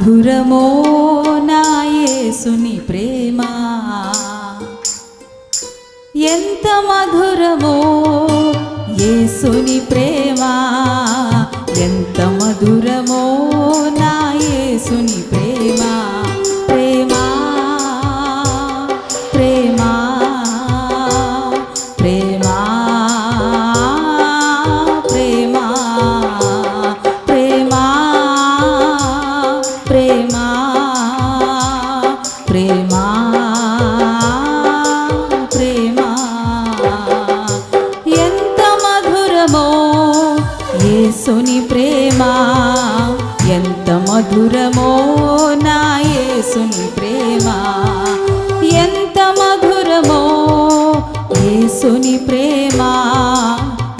మధురమో నాయసుని ప్రేమ. ఎంత మధురమో యేసుని ప్రేమ. ఎంత మధురమో నా యేసుని ప్రేమ. ఎంత మధురమో నా యేసుని ప్రేమ. ఎంత మధురమో యేసుని ప్రేమ.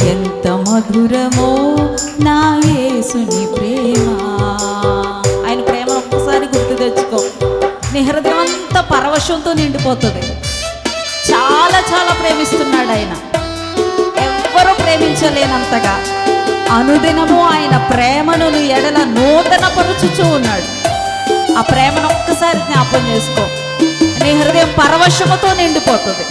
ఎంత మధురమో నా యేసుని ప్రేమ. ఆయన ప్రేమ ఒక్కసారి గుర్తు తెచ్చుకో. నీ హృదయం అంతా పరవశంతో నిండిపోతుంది. చాలా చాలా ప్రేమిస్తున్నాడు ఆయన. ఎవ్వరూ ప్రేమించలేనంతగా. అనుదినము ఆయన ప్రేమను ఎడల నూతన పరుచుచూ ఉన్నాడు. ఆ ప్రేమను ఒక్కసారి జ్ఞాపం చేసుకో. నీ హృదయం పరవశముతో నిండిపోతుంది.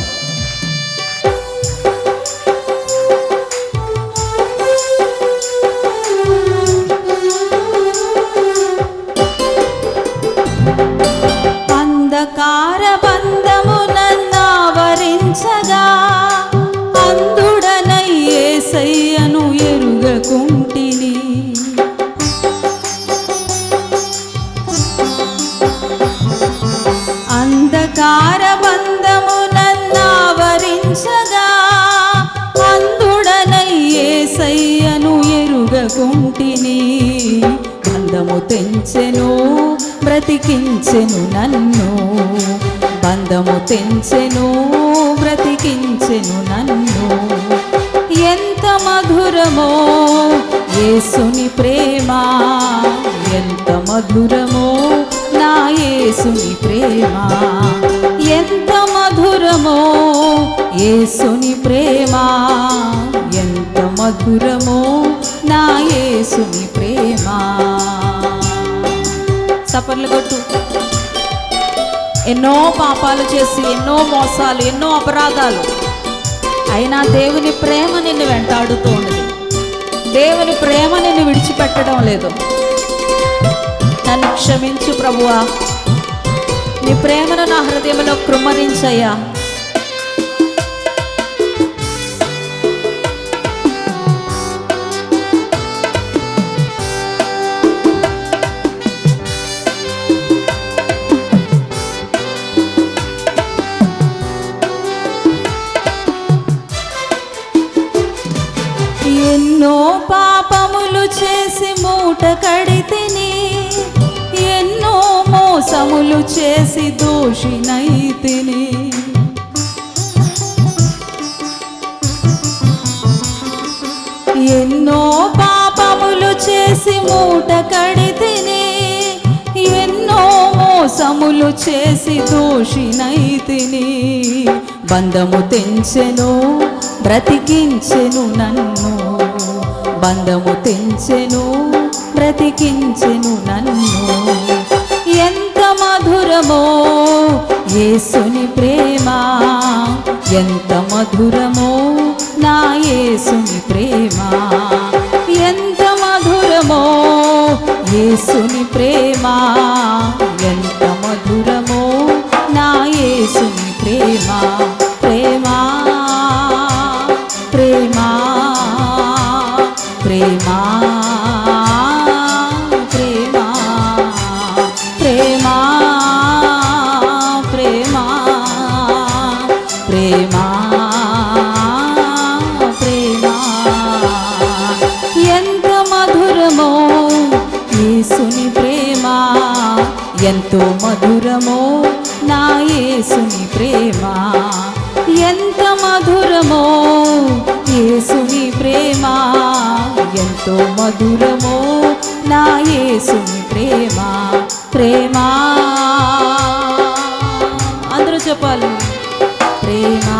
తెంచెను బ్రతికించెను నన్ను. బంధము తెంచెను బ్రతికించెను నన్ను. ఎంత మధురమో యేసుని ప్రేమ. ఎంత మధురమో నా యేసుని ప్రేమ. ఎంత మధురమో యేసుని ప్రేమ. ఎంత మధురమో నా యేసుని ప్రేమ. చప్పర్లు కొట్టు. ఎన్నో పాపాలు చేసి ఎన్నో మోసాలు ఎన్నో అపరాధాలు. అయినా దేవుని ప్రేమ నిన్ను వెంటాడుతూ ఉన్నది. దేవుని ప్రేమ నిన్ను విడిచిపెట్టడం లేదు. నన్ను క్షమించు ప్రభువా. నీ ప్రేమను నా హృదయంలో కృమ్మరించయ్యా చేసి మూట కడితిని ఎన్నో మోసములు చేసి దోషినైతిని. ఎన్నో పాపములు చేసి మూట కడితిని ఎన్నో మోసములు చేసి దోషినైతిని. బంధము తెంచెను బ్రతికించెను నన్ను. బంధము తెంచెను బ్రతికించెను నన్ను. ఎంత మధురమో యేసుని ప్రేమ. ఎంత మధురమో నా యేసుని ప్రేమ. ఎంత మధురమో యేసుని ప్రేమ. ఎంత మధురమో నా యేసుని ప్రేమ. మధురమో నా యేసుని ప్రేమ? ఎంత మధురమో యేసుని ప్రేమ? ఎంతో మధురమో నా యేసుని ప్రేమ? ప్రేమ. అందరూ చెప్పాలి ప్రేమ.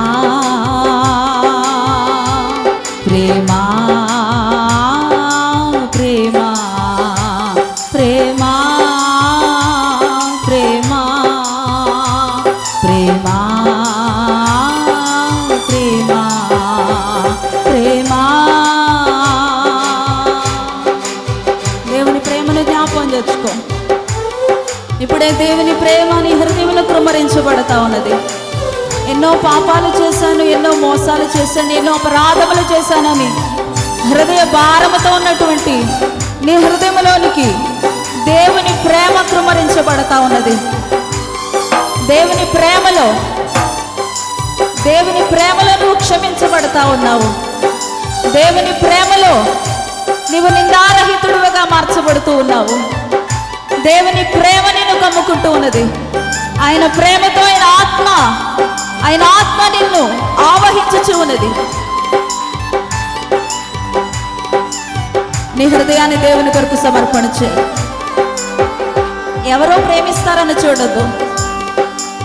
దేవుని ప్రేమ నీ హృదయంలో కృమరించబడతా ఉన్నది. ఎన్నో పాపాలు చేశాను ఎన్నో మోసాలు చేశాను ఎన్నో అపరాధములు చేశానని హృదయ భారముతో ఉన్నటువంటి నీ హృదయంలోనికి దేవుని ప్రేమ కృమరించబడతా ఉన్నది. దేవుని ప్రేమలో దేవుని ప్రేమలో నువ్వు క్షమించబడతా ఉన్నావు. దేవుని ప్రేమలో నీవు నిందారహితుడుగా మార్చబడుతూ ఉన్నావు. దేవుని ప్రేమ నిన్ను కమ్ముకుంటూ ఉన్నది. ఆయన ప్రేమతో ఆయన ఆత్మ ఆయన ఆత్మ నిన్ను ఆవహించుచు ఉన్నది. నీ హృదయాన్ని దేవుని కొరకు సమర్పణ చేయి ఎవరో ప్రేమిస్తారని చూడద్దు.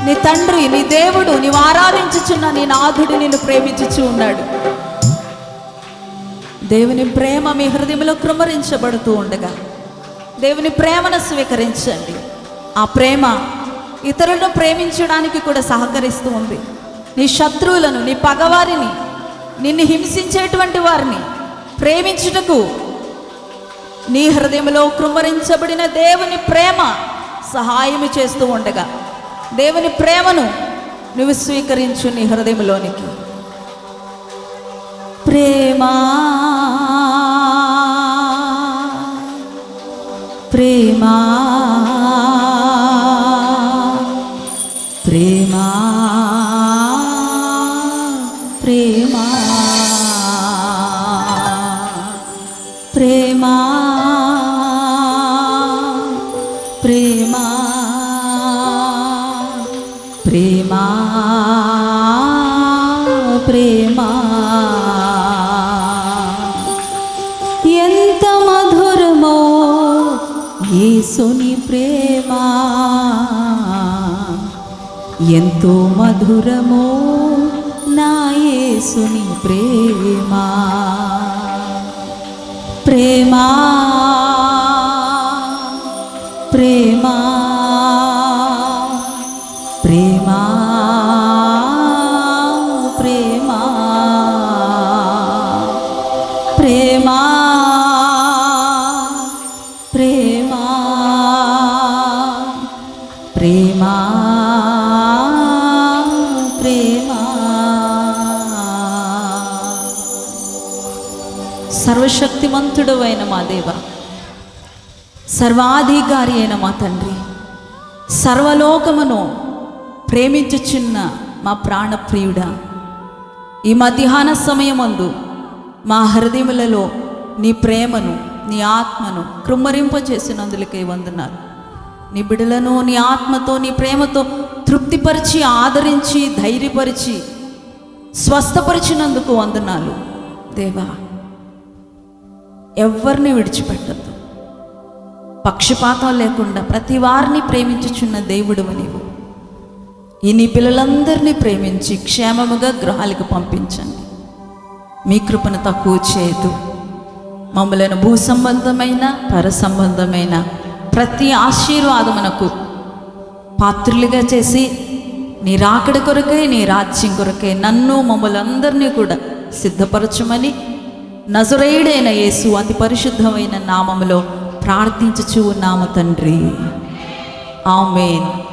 నీ తండ్రి నీ దేవుడు నీవు ఆరాధించుచున్న నీ నాథుడు నిన్ను ప్రేమించుచు ఉన్నాడు. దేవుని ప్రేమ మీ హృదయంలో కృమరించబడుతూ ఉండగా దేవుని ప్రేమను స్వీకరించండి. ఆ ప్రేమ ఇతరులను ప్రేమించడానికి కూడా సహకరిస్తూ ఉంది. నీ శత్రువులను నీ పగవారిని నిన్ను హింసించేటువంటి వారిని ప్రేమించుటకు నీ హృదయంలో కృమరించబడిన దేవుని ప్రేమ సహాయము చేస్తూ ఉండగా దేవుని ప్రేమను నువ్వు స్వీకరించు నీ హృదయంలోనికి ప్రేమా ప్రేమా ప్రేమా ప్రేమా ప్రేమా ప్రేమా ప్రేమా. ఎంతో మధురమో నాయసుని ప్రేమ. ప్రేమా ప్రేమ. సర్వశక్తిమంతుడు అయిన మా దేవ సర్వాధికారి అయిన మా తండ్రి సర్వలోకమును ప్రేమించుచున్న మా ప్రాణప్రియుడ ఈ మధ్యాహ్న సమయమందు మా హృదయములలో నీ ప్రేమను నీ ఆత్మను కృమ్మరింపచేసినందులకై వందనాలు. నీ బిడలను నీ ఆత్మతో నీ ప్రేమతో తృప్తిపరిచి ఆదరించి ధైర్యపరిచి స్వస్థపరిచినందుకు వందనాలు. దేవా ఎవరిని విడిచిపెట్టద్దు. పక్షపాతం లేకుండా ప్రతి వారిని ప్రేమించుచున్న దేవుడు నీవు. ఈ నీ పిల్లలందరినీ ప్రేమించి క్షేమముగా గృహాలకు పంపించండి. మీ కృపను తక్కువ చేయదు. మమ్మలను భూ సంబంధమైన పర సంబంధమైన ప్రతి ఆశీర్వాదమునకు పాత్రులుగా చేసి నీ రాకడ కొరకే నీ రాజ్యం కొరకే నన్ను మమ్మలందరినీ కూడా సిద్ధపరచమని నజరేయుడైన యేసు అతి పరిశుద్ధమైన నామములో ప్రార్థించుచు ఉన్నాము తండ్రి. ఆమెన్.